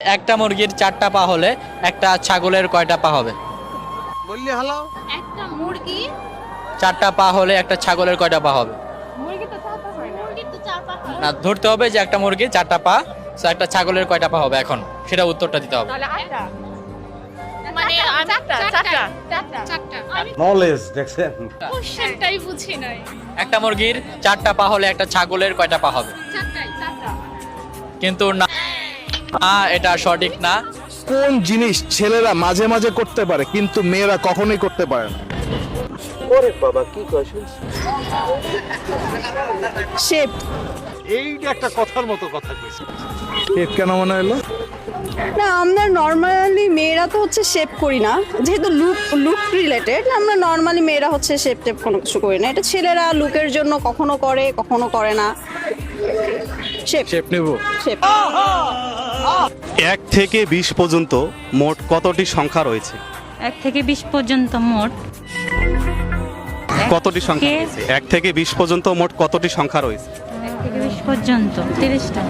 একটা মুরগির চারটা পা হলে একটা ছাগলের কয়টা পা হবে? বললি হ্যালো একটা মুরগি? চারটা পা হলে একটা ছাগলের কয়টা পা হবে? মুরগি তো চার পা হয় না। মুরগির তো চার পা হয় না ধরতে হবে যে একটা মুরগি চারটা পা so একটা ছাগলের কয়টা পা হবে এখন? সেটা উত্তরটা দিতে হবে। তাহলে আটটা। মানে চারটা চারটা চারটা। চারটা। নলেজ দেখছেন? কোশ্চেনটাই বুঝি নাই। একটা মুরগির চারটা পা হলে একটা ছাগলের কয়টা পা হবে? চারটাই চারটা। কিন্তু না, এটা সঠিক না। কোন জিনিস ছেলেরা মাঝে মাঝে করতে পারে কিন্তু মেয়েরা কখনোই করতে পারে না। ওরে বাবা কি কয় শেপ। এইটা একটা কথার মতো কথা কইছে। এর কেন মনে হলো না আমরা নর্মালি মেয়েরা তো হচ্ছে শেপ করি না। যেহেতু লুক লুক রিলেটেড আমরা নর্মালি মেয়েরা হচ্ছে শেপ টেপ কোনো কিছু করি না। এটা ছেলেরা লুকের জন্য কখনো করে কখনো করে না। শেপ শেপ নেব। শেপ। এক থেকে বিশ পর্যন্ত মোট কতটি সংখ্যা রয়েছে? এক থেকে বিশ পর্যন্ত মোট কতটি সংখ্যা রয়েছে? এক থেকে বিশ পর্যন্ত মোট কতটি সংখ্যা রয়েছে? এক থেকে বিশ পর্যন্ত তিরিশটা।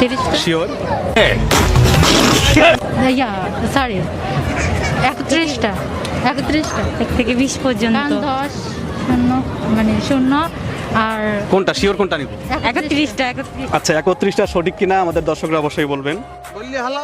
তিরিশটা? শিওর ইয়া সরি একত্রিশটা। একত্রিশটা। এক থেকে বিশ পর্যন্ত। দশ। শূন্য মানে শূন্য। আর কোনটা? শিওর কোনটা নিব? একত্রিশটা একত্রিশ। আচ্ছা একত্রিশটা সঠিক কিনা আমাদের দর্শকরা অবশ্যই বলবেন। বললি হ্যালো